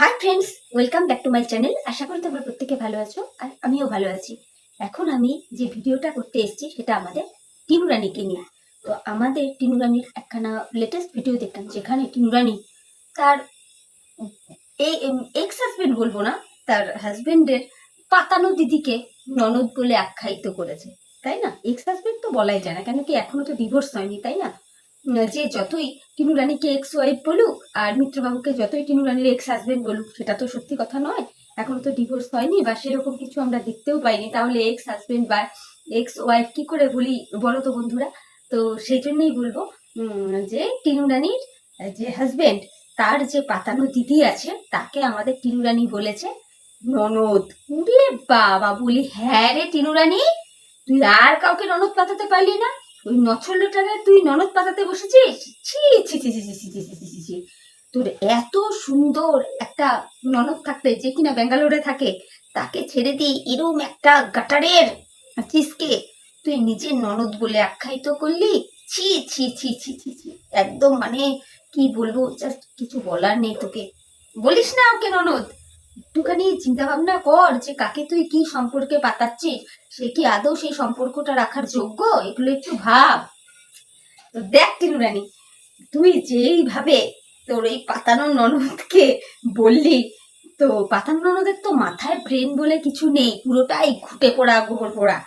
Hi friends welcome back to my channel আশা করি তোমরা প্রত্যেকে ভালো আছো আর আমিও ভালো আছি। এখন আমি যে ভিডিওটা করতে এসেছি সেটা আমাদের টিনু রানীকে নিয়ে। তো আমাদের টিনু রানীর একখানা লেটেস্ট ভিডিও দেখলাম, যেখানে টিনু রানী তার এই এক্স হাজবেন্ড বলব না, তার হাজবেন্ডের পাতানো দিদিকে ননদ বলে আখ্যায়িত করেছে। তাই না? এক্স হাজবেন্ড তো বলাই যায় না, কেন কি এখনও তো ডিভোর্স হয়নি, তাই না? যে যতই টিনু রানীকে এক্স ওয়াইফ বলুক আর মিত্রবাবুকে যতই টিনু রানীর এক্স হাজবেন্ড বলুক, সেটা তো সত্যি কথা নয়। এখনও তো ডিভোর্স হয়নি বা সেরকম কিছু আমরা দেখতেও পাইনি। তাহলে এক্স হাজবেন্ড বা এক্স ওয়াইফ কি করে বলি বলো তো বন্ধুরা? তো সেই জন্যই বলব যে টিনু রানীর যে হাজবেন্ড তার যে পাতানো দিদি আছে, তাকে আমাদের টিনু রানী বলেছে ননদ। উরে বাবা, বলি হ্যাঁ রে টিনু রানী তুই আর কাউকে ননদ পাতাতে পারলি না? ওই নছল্যটারে তুই ননদ পাতাতে বসেছিস ছি ছি ছি ছি ছি ছি ছি ছি ছি ছি তোর এত সুন্দর একটা ননদ থাকতে যে কিনা ব্যাঙ্গালোরে থাকে তাকে ছেড়ে দিয়ে এরম একটা গাটারের চিজকে তুই নিজের ননদ বলে আখ্যায়িত করলি ছি ছি ছি ছি ছি ছি একদম মানে কি বলব জাস্ট কিছু বলার নেই তোকে বলিস না ওকে ননদ একটুখানি চিন্তা ভাবনা কর যে কাকে তুই কি সম্পর্কে পাতাচ্ছিস, সে কি আদৌ সেই সম্পর্কটা রাখার যোগ্য? এগুলো একটু ভাব। তো দেখ টিনু রানী, তুই যেইভাবে তোর এই পাতানো ননদকে বললি, তো পাতানো ননদের তো মাথায় ব্রেন বলে কিছু নেই, পুরোটাই ঘুটে পড়া গোবর পড়া।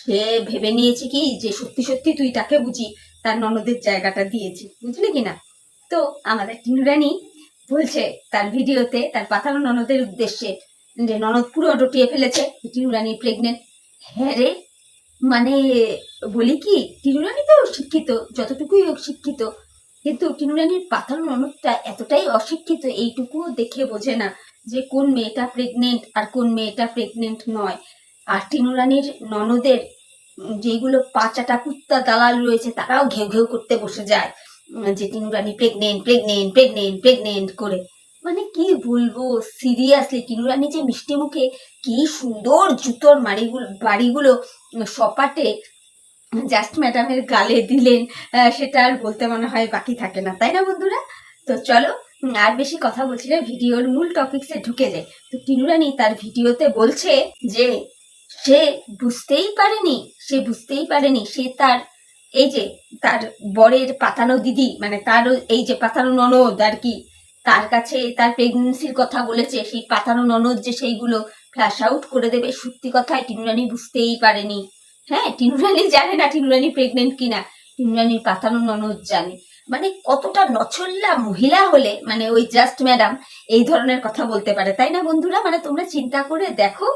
সে ভেবে নিয়েছে কি যে সত্যি সত্যি তুই তাকে বুঝি তার ননদের জায়গাটা দিয়েছি। বুঝলি কিনা? তো আমাদের টিনু রানী বলছে তার ভিডিওতে, তার পাতানো ননদের উদ্দেশ্যে যে ননদ পুরো ডটিয়ে ফেলেছে, টিনু প্রেগনেন্ট হ্যাঁ রে মানে বলি কি, টিনু রানী তো শিক্ষিত, যতটুকুই হোক শিক্ষিত, কিন্তু টিনু রানীর পাতানো ননদটা এতটাই অশিক্ষিত, এইটুকুও দেখে বোঝে না যে কোন মেয়েটা প্রেগনেন্ট আর কোন মেয়েটা প্রেগনেন্ট নয়। আর টিনু রানীর ননদের যেগুলো পাঁচাটা কুত্তা দালাল রয়েছে, তারাও ঘেউ ঘেউ করতে বসে যায়। যে Tinu Rani pregnant pregnant pregnant pregnant করে। মানে কি বলব? সিরিয়াসলি টিনু যে মিষ্টি মুখে কি সুন্দর জুতোর মাড়িগুলো, বাড়িগুলো সপাটে জাস্ট ম্যাডামের গালে দিলেন সেটা আর বলতে মনে হয় বাকি থাকে না, তাই না বন্ধুরা? তো চলো আর বেশি কথা বলছি না, ভিডিওর মূল টপিকসে ঢুকে যায় তো টিনু রানী তার ভিডিওতে বলছে যে, সে বুঝতেই পারেনি, সে বুঝতেই পারেনি, সে তার এই যে তার বরের পাতানো দিদি মানে তার এই যে পাতানো ননদ আর কি, তার কাছে তার প্রেগনেন্সির কথা বলেছে, সেই পাতানো ননদ যে সেইগুলো ফ্ল্যাশ আউট করে দেবে, সত্যি কথায় টিনুরানি বুঝতেই পারেনি। হ্যাঁ টিনুরানি জানে না টিনুরানি প্রেগনেন্ট কিনা টিনুরানির পাতানো ননদ জানে। মানে কতটা নছল্লা মহিলা হলে মানে ওই জাস্ট ম্যাডাম এই ধরনের কথা বলতে পারে, তাই না বন্ধুরা? মানে তোমরা চিন্তা করে দেখো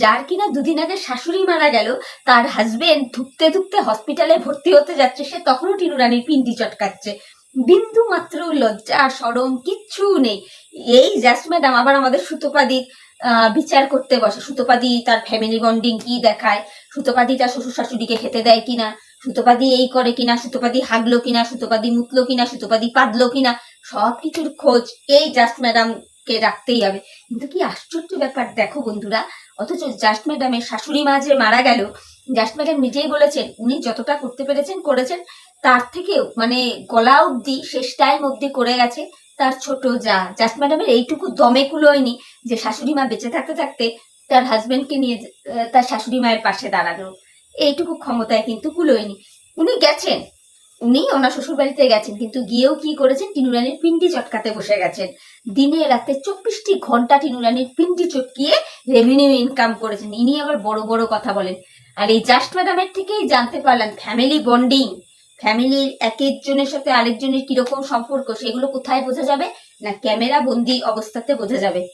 যার কিনা দুদিন আগে শাশুড়ি মারা গেল, তার হাজবেন্ড ধুকতে ধুকতে হসপিটালে ভর্তি হতে যাচ্ছে, সে তখনও টিনু রানীর পিন্ডি চটকাচ্ছে। বিন্দু মাত্র লজ্জা, সরম, কিচ্ছু নেই। এই জাস্ট ম্যাডাম আবার আমাদের সুতোপাদির বিচার করতে বসে। সুতোপাদি তার ফ্যামিলি বন্ডিং কি দেখায়? সুতোপাদি তার শ্বশুর শাশুড়িকে খেতে দেয় কিনা? সুতোপাদি এই করে কিনা, সুতোপাদি হাগলো কিনা, সুতোপাদি মুতলো কিনা, সুতোপাদি পাদলো কিনা সব কিছুর খোঁজ এই জাস্ট ম্যাডামকে রাখতেই হবে। কিন্তু কি আশ্চর্য ব্যাপার, দেখো বন্ধুরা, অথচ জাস্ট ম্যাডামের শাশুড়ি মা যে মারা গেল জাস্ট ম্যাডাম নিজেই বলেছেন, উনি যতটা করতে পেরেছেন, করেছেন, তার থেকেও মানে গলা অবধি শেষ টাইম অবধি করে গেছে তার ছোট যা। জাস্ট ম্যাডামের এইটুকু দমে কুলোয়নি যে শাশুড়ি মা বেঁচে থাকতে থাকতে তার হাজবেন্ডকে নিয়ে তার শাশুড়ি মায়ের পাশে দাঁড়ানো এইটুকু ক্ষমতায় কিন্তু কুলোয়নি। উনি গেছেন। উনি ওনার শ্বশুর বাড়িতে গেছেন, কিন্তু গিয়েও কি করেছেন? টিনুরানির পিন্ডি চটকাতে বসে গেছেন। দিনে রাতে চব্বিশটি ঘণ্টা টিনুরানির পিন্ডি চটকিয়ে রেভিনিউ ইনকাম করেছেন। ইনি আবার বড় বড় কথা বলেন। আর এই জাস্ট ম্যাডামের থেকেই জানতে পারলাম ফ্যামিলি বন্ডিং ফ্যামিলির এক একজনের সাথে আরেকজনের কীরকম সম্পর্ক, সেগুলো কোথায় বোঝা যাবে? না ক্যামেরা বন্দি অবস্থাতে বোঝা যাবে।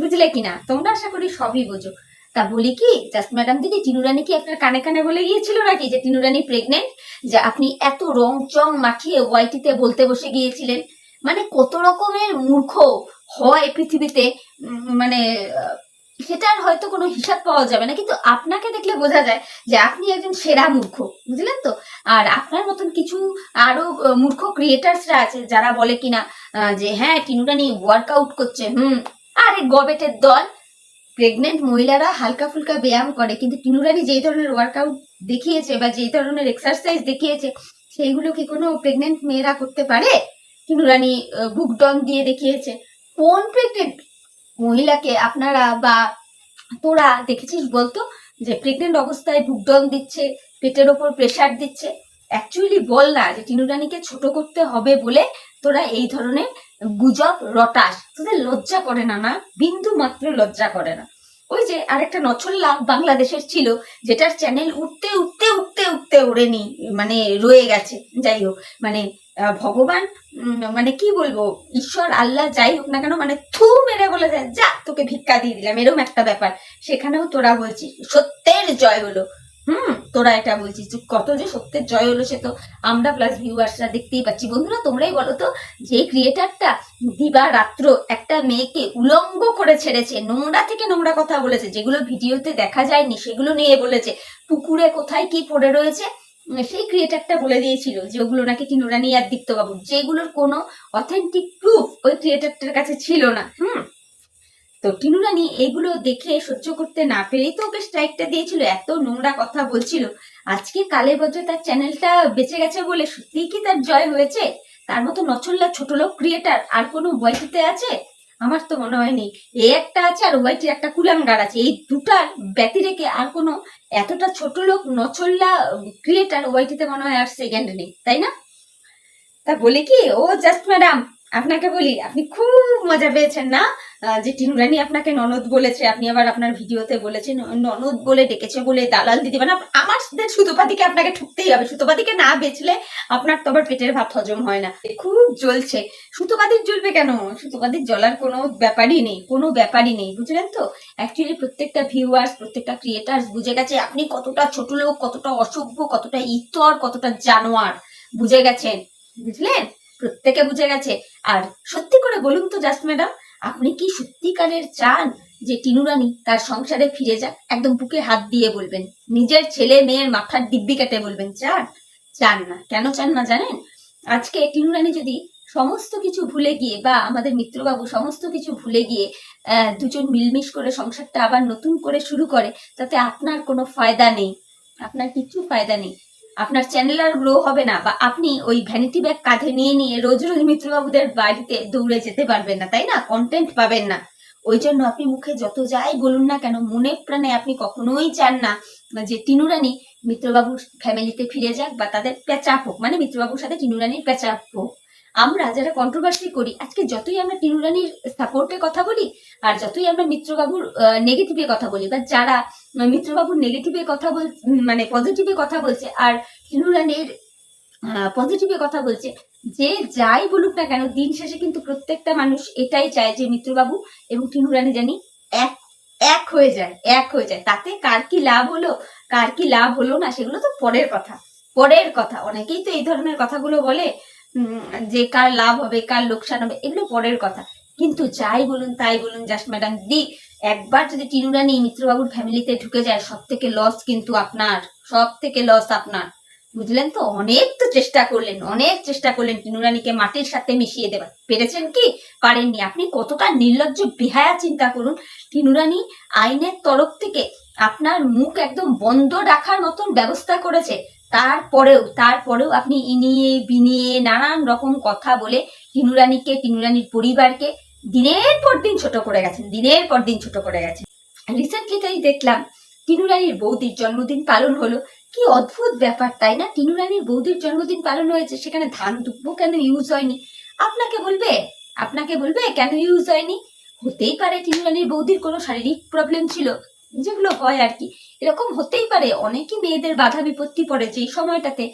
বুঝলে কিনা? তোমরা আশা করি সবই বোঝো। তা বলি কি জাস্ট ম্যাডাম দিদি টিনুরানি কি আপনার কানে কানে বলে গিয়েছিল নাকি যে টিনুরানি প্রেগনেন্ট যে আপনি এত রং চং মাখিয়ে ওয়াইটিতে বলতে বসে গিয়েছিলেন? মানে কত রকমের মূর্খ হয় পৃথিবীতে মানে সেটার হয়তো কোনো হিসাব পাওয়া যাবে না, কিন্তু আপনাকে দেখলে বোঝা যায় যে আপনি একজন সেরা মূর্খ, বুঝলেন তো? আর আপনার মতন কিছু আরও মূর্খ ক্রিয়েটার্সরা আছে যারা বলে কিনা যে হ্যাঁ টিনুরানি ওয়ার্কআউট করছে, হুম, আরে গবেটের দল প্রেগনেন্ট মহিলারা হালকা ফুলকা ব্যায়াম করে, কিন্তু টিনুরানি যেই ধরনের ওয়ার্কআউট দেখিয়েছে বা যেই ধরনের এক্সারসাইজ দেখিয়েছে, সেইগুলো কি কোনো প্রেগনেন্ট মেয়েরা করতে পারে? টিনুরানি বুক ডন দিয়ে দেখিয়েছে। কোন প্রেগনেন্ট মহিলাকে আপনারা বা তোরা দেখেছিস বলতো? যে প্রেগনেন্ট অবস্থায় বুকডন দিচ্ছে, পেটের ওপর প্রেশার দিচ্ছে অ্যাকচুয়ালি বল না যে টিনুরানিকে ছোট করতে হবে বলে তোরা এই ধরনের গুজব রটাস। তোদের লজ্জা করে না না? বিন্দু মাত্র লজ্জা করে না। ওই যে আরেকটা নছল্লা বাংলাদেশের ছিল, যেটার চ্যানেল উঠতে উঠতে উঠতে উঠতে ওড়েনি মানে রয়ে গেছে। যাই হোক মানে ভগবান মানে কি বলব, ঈশ্বর, আল্লাহ যাই হোক না কেন মানে থু মেরে বলে দেয়, যা, তোকে ভিক্ষা দিয়ে দিলাম। এরকম একটা ব্যাপার। সেখানেও তোরা বলছিস, সত্যের জয় হলো। হুম, তোরা এটা বলছিস যে কত যে সত্যের জয় হলো সে তো আমরা প্লাস ভিউয়ার্সরা দেখতেই পাচ্ছি। বন্ধুরা, তোমরাই বলো তো, যে ক্রিয়েটারটা দিবা রাত্র একটা মেয়েকে উলঙ্গ করে ছেড়েছে, নোংরা থেকে নোংরা কথা বলেছে, যেগুলো ভিডিওতে দেখা যায়নি, সেগুলো নিয়ে বলেছে, পুকুরে কোথায় কি পড়ে রয়েছে সেই ক্রিয়েটারটা বলে দিয়েছিল যে ওগুলো নাকি টিনুরানি আর দীপ্তবাবু যেগুলোর কোনো অথেন্টিক প্রুফ ওই ক্রিয়েটারটার কাছে ছিল না। হুম তো টিনু টিনুরানি এগুলো দেখে সহ্য করতে না পেরেই তো ওকে স্ট্রাইকটা দিয়েছিল, এত নোংরা কথা বলছিল। আজকে কালে বজ্রে তার চ্যানেলটা বেঁচে গেছে বলে সত্যিই কি তার জয় হয়েছে? তার মতো নচল্লা ছোট লোক ক্রিয়েটার আর কোনো ওয়াইটিতে আছে? আমার তো মনে হয় নেই। এ একটা আছে আর ওয়াইটির একটা কুলাঙ্গার আছে। এই দুটার ব্যতি রেখে আর কোনো এতটা ছোট লোক নচল্লা ক্রিয়েটার ওয়াইটিতে মনে হয় আর সেকেন্ড নেই, তাই না? তা বলে কি, ও জাস্ট ম্যাডাম আপনাকে বলি, আপনি খুব মজা পেয়েছেন না? যে টিনুরানি আপনাকে ননদ বলেছে, আপনি আবার আপনার ভিডিওতে বলেছেন, ননদ বলে ডেকেছে বলে দালাল দিদি মানে আমার সুতোপাতিকে আপনাকে ঠুকতেই হবে। সুতোপাতিকে না বেচলে আপনার তো আবার পেটের ভাত হজম হয় না। খুব জ্বলছে। সুতোপাতির জ্বলবে কেন? সুতোপাতির জ্বলার কোনো ব্যাপারই নেই, কোনো ব্যাপারই নেই, বুঝলেন তো? অ্যাকচুয়ালি প্রত্যেকটা ভিউয়ার্স প্রত্যেকটা ক্রিয়েটার্স বুঝে গেছে, আপনি কতটা ছোট লোক, কতটা অসভ্য, কতটা ইতর, কতটা জানোয়ার, বুঝে গেছেন, বুঝলেন? প্রত্যেকে বুঝে গেছে। আর সত্যি করে বলুন তো, জাস্ট ম্যাডাম, আপনি কি সত্যিকারের চান যে টিনুরানি তার সংসারে ফিরে যাক? একদম বুকে হাত দিয়ে বলবেন। নিজের ছেলে মেয়ের মাথার দিব্যি কেটে বলবেন, চান? চান না। কেন চান না জানেন? আজকে টিনুরানি যদি সমস্ত কিছু ভুলে গিয়ে বা আমাদের মিত্রবাবু সমস্ত কিছু ভুলে গিয়ে দুজন মিলমিশ করে সংসারটা আবার নতুন করে শুরু করে, তাতে আপনার কোনো ফায়দা নেই। আপনার কিছু ফায়দা নেই। আপনার চ্যানেল আর গ্রো হবে না বা আপনি ওই ভ্যানিটি ব্যাগ কাঁধে নিয়ে নিয়ে রোজ রোজ মিত্রবাবুদের বাড়িতে দৌড়ে যেতে পারবেন না, তাই না? কন্টেন্ট পাবেন না। ওই জন্য আপনি মুখে যত যাই বলুন না কেন, মনে প্রাণে আপনি কখনোই চান না যে টিনুরানি মিত্রবাবুর ফ্যামিলিতে ফিরে যাক বা তাদের পেঁচাপ হোক মানে মিত্রবাবুর সাথে টিনুরানির প্যাচাপ হোক। আমরা যারা কন্ট্রোভার্সি করি, আজকে যতই আমরা টিনুরানির সাপোর্টে কথা বলি, আর যতই আমরা মিত্রবাবুর নেগেটিভে কথা বলি, বা যারা মিত্রবাবুর নেগেটিভে কথা বল মানে পজিটিভে কথা বলছে, আর টিনুরানির পজিটিভে কথা বলছে, যে যাই বলুক না কেন, দিন শেষে কিন্তু প্রত্যেকটা মানুষ এটাই চায় যে মিত্রবাবু এবং টিনুরানি জানি এক এক হয়ে যায়, এক হয়ে যায়। তাতে কার কি লাভ হলো, কার কি লাভ হলো না, সেগুলো তো পরের কথা পরের কথা। অনেকেই তো এই ধরনের কথাগুলো বলে যে কার লাভ হবে, কার লোকসান হবে, এগুলো পরের কথা। কিন্তু যাই বলুন, তাই বলুন জাস্ট ম্যাডাম দি, একবার যদি টিনুরানি মিত্রবাবুর ফ্যামিলিতে ঢুকে যায় সব থেকে লস কিন্তু আপনার সব থেকে লস আপনার। বুঝলেন তো? অনেক তো চেষ্টা করলেন, অনেক চেষ্টা করলেন টিনুরানিকে মাটির সাথে মিশিয়ে দেবার। পেরেছেন কি? পারেননি। আপনি কতটা নির্লজ্জ, বিহায়া চিন্তা করুন। টিনুরানি আইনের তরফ থেকে আপনার মুখ একদম বন্ধ রাখার মতন ব্যবস্থা করেছে। তারপরেও তারপরেও আপনি ইনিয়ে, বিনিয়ে নানান রকম কথা বলে টিনুরানিকে, টিনুরানির পরিবারকে দিনের পর দিন ছোট করে গেছেন, দিনের পর দিন ছোট করে গেছেন। রিসেন্টলি তাই দেখলাম, টিনুরানির বৌদির জন্মদিন পালন হলো। কি অদ্ভুত ব্যাপার, তাই না? টিনুরানির বৌদির জন্মদিন পালন হয়েছে, সেখানে ধান দুব্বো কেন ইউজ হয়নি? আপনাকে বলবে? আপনাকে বলবে কেন ইউজ হয়নি? হতেই পারে টিনুরানির বৌদির কোনো শারীরিক প্রবলেম ছিল। যেগুলো হয় আর কি। এরকম হতেই পারে অনেকই মেয়েদের বাধা বিপত্তি পড়ে যে সময়টাতে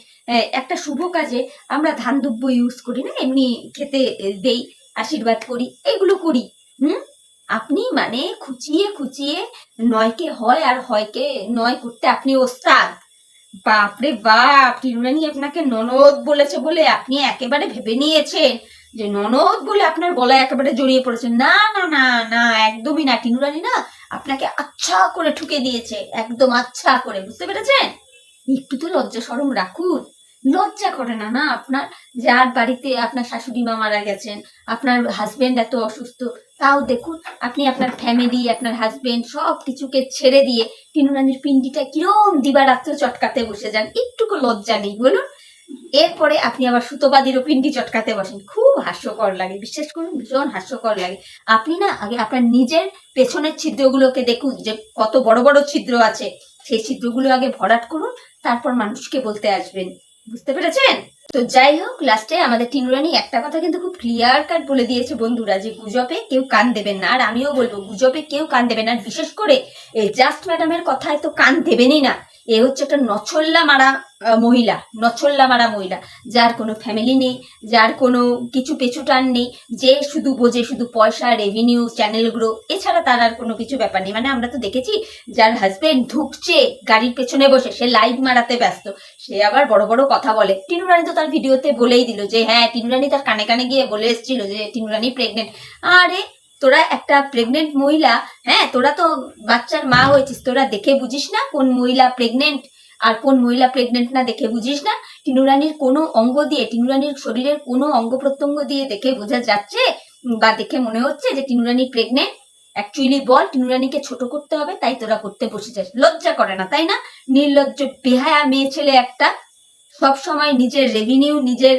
একটা শুভ কাজে আমরা ধান দুব্বো ইউজ করি না, এমনি খেতে দেই, আশীর্বাদ করি, এগুলো করি। হুম? আপনি মানে খুচিয়ে খুচিয়ে নয়কে হয় আর হয়কে নয় করতে আপনি ওস্তাদ। বাপরে বাপ টিনুরানি আপনাকে ননদ বলেছে বলে আপনি একেবারে ভেবে নিয়েছেন যে ননদ বলে আপনার গলায় একেবারে জড়িয়ে পড়েছে। না না না না, একদমই না টিনুরানি না আপনাকে আচ্ছা করে ঠুকে দিয়েছে, একদম আচ্ছা করে, বুঝতে পেরেছেন? একটু তো লজ্জা সরম রাখুন। লজ্জা করে না না, আপনার যার বাড়িতে আপনার শাশুড়ি মা মারা গেছেন, আপনার হাজবেন্ড এত অসুস্থ, তাও দেখুন আপনি আপনার ফ্যামিলি আপনার হাজবেন্ড সব কিছুকে ছেড়ে দিয়ে টিনুরানির পিন্ডিটা কিরম দিবারাত্র চটকাতে বসে যান, একটুকু লজ্জা নেই, বলুন। এরপরে আপনি আবার সুতোবাদীরও পিন্ডি চটকাতে বসেন। খুব হাস্যকর লাগে, বিশ্বাস করুন, ভীষণ হাস্যকর লাগে। আপনি না আগে আপনার নিজের পেছনের ছিদ্রগুলোকে দেখুন, যে কত বড় বড় ছিদ্র আছে। সেই ছিদ্রগুলো আগে ভরাট করুন, তারপর মানুষকে বলতে আসবেন। বুঝতে পেরেছেন? তো যাই হোক লাস্টে আমাদের টিনুরানি একটা কথা কিন্তু খুব ক্লিয়ার কাট বলে দিয়েছে বন্ধুরা, যে গুজবে কেউ কান দেবেন না। আর আমিও বলব, গুজবে কেউ কান দেবেন না। বিশেষ করে এই জাস্ট ম্যাডামের কথায় তো কান দেবেনই না। এ হচ্ছে একটা নছল্লা মারা মহিলা, নছল্লা মারা মহিলা। যার কোনো ফ্যামিলি নেই, যার কোনো কিছু পেছুটান নেই, যে শুধু বোঝে, শুধু পয়সা রেভিনিউ চ্যানেলগুলো এছাড়া তার আর কোনো কিছু ব্যাপার নেই। মানে আমরা তো দেখেছি, যার হাজবেন্ড ঢুকছে, গাড়ির পেছনে বসে, সে লাইভ মারাতে ব্যস্ত। সে আবার বড় বড় কথা বলে। টিনুরানি তো তার ভিডিওতে বলেই দিল যে হ্যাঁ টিনুরানি তার কানে কানে গিয়ে বলে এসেছিল যে, টিনুরানি প্রেগনেন্ট আরে তোরা একটা প্রেগনেন্ট মহিলা হ্যাঁ তোরা তো বাচ্চার মা হয়েছিস, তোরা দেখে বুঝিস না কোন মহিলা প্রেগনেন্ট আর কোন মহিলা প্রেগনেন্ট না দেখে বুঝিস না? টিনুরানির কোনো অঙ্গ দিয়ে টিনুরানির শরীরের কোনো অঙ্গ প্রত্যঙ্গ দিয়ে দেখে বোঝা যাচ্ছে বা দেখে মনে হচ্ছে যে টিনুরানি প্রেগনেন্ট অ্যাকচুয়ালি বল টিনুরানিকে ছোট করতে হবে, তাই তোরা করতে বসে যাস লজ্জা করে না, তাই না? নির্লজ্জ, বেহায়া মেয়ে ছেলে একটা। সব সময় নিজের রেভিনিউ নিজের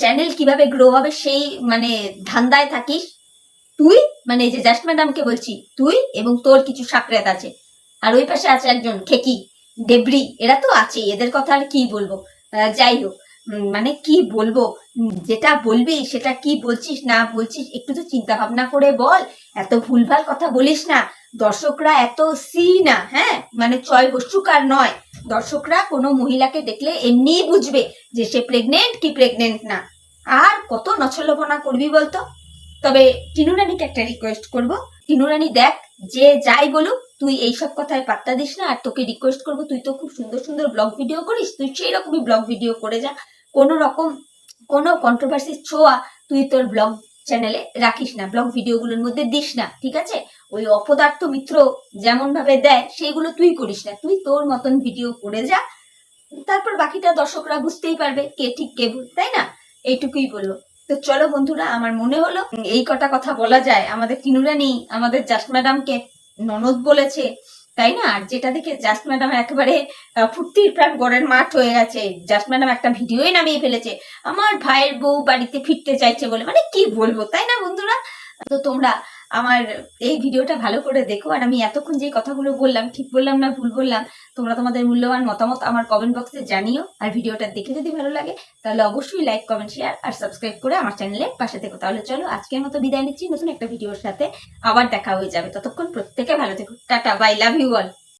চ্যানেল কীভাবে গ্রো হবে, সেই মানে ধান্দায় থাকিস। তুই মানে এই যে জাস্ট ম্যাডামকে বলছি, তুই এবং তোর কিছু সাকরেত আছে। আর ওই পাশে আছে একজন খেকি ডেবরি এরা তো আছে এদের কথা আর কি বলব? যাই হোক মানে কি বলব? যেটা বলবি, সেটা কি বলছিস, না বলছিস, একটু তো চিন্তা ভাবনা করে বল। এত ভুলভাল কথা বলিস না। দর্শকরা এত সি না হ্যাঁ? মানে চয় বস্তুকার নয়। দর্শকরা কোনো মহিলাকে দেখলে এমনিই বুঝবে যে সে প্রেগনেন্ট কি প্রেগনেন্ট না। আর কত নছলপনা করবি বলতো? তবে টিনুরানিকে একটা রিকোয়েস্ট করব। টিনুরানি দেখ, যে যাই বলুক, তুই এইসব কথায় পাত্তা দিস না, আর তোকে রিকোয়েস্ট করব, তুই তো খুব সুন্দর সুন্দর ব্লগ ভিডিও করিস, তুই সেই রকমই ব্লগ ভিডিও করে যা। কোনো রকম, কোনো কন্ট্রোভার্সি ছোঁয়া তুই তোর ব্লগ চ্যানেলে রাখিস না ব্লগ ভিডিওগুলোর মধ্যে দিস না, ঠিক আছে? ওই অপদার্থ মিত্র যেমন ভাবে দেয় সেইগুলো তুই করিস না, তুই তোর মতন ভিডিও করে যা। তারপর বাকিটা দর্শকরা বুঝতেই পারবে কে ঠিক কে ভুল, তাই না? এইটুকুই বলল তো চলো বন্ধুরা, আমার মনে হলো এই কটা কথা বলা যায়। আমাদের কিনুরানি আমাদের জাস্ট ম্যাডামকে ননদ বলেছে, তাই না? আর যেটা দেখে জাস্ট ম্যাডাম একেবারে ফুর্তির প্রাণ গড়ের মাঠ হয়ে গেছে। জাস্ট ম্যাডাম একটা ভিডিওই নামিয়ে ফেলেছে। আমার ভাইয়ের বউ বাড়িতে ফিরতে চাইছে বলে মানে কি বলব, তাই না বন্ধুরা? তো তোমরা আমার এই ভিডিওটা ভালো করে দেখো। আর আমি এতক্ষণ যে কথাগুলো বললাম, ঠিক বললাম না ভুল বললাম, তোমরা তোমাদের মূল্যবান মতামত আমার কমেন্ট বক্সে জানিও। আর ভিডিওটা দেখে যদি ভালো লাগে, তাহলে অবশ্যই লাইক কমেন্ট শেয়ার আর সাবস্ক্রাইব করে আমার চ্যানেলে পাশে থেকো। তাহলে চলো, আজকের মতো বিদায় নিচ্ছি। নতুন একটা ভিডিওর সাথে আবার দেখা হয়ে যাবে। ততক্ষণ প্রত্যেকে ভালো থেকো। Tata bye love you all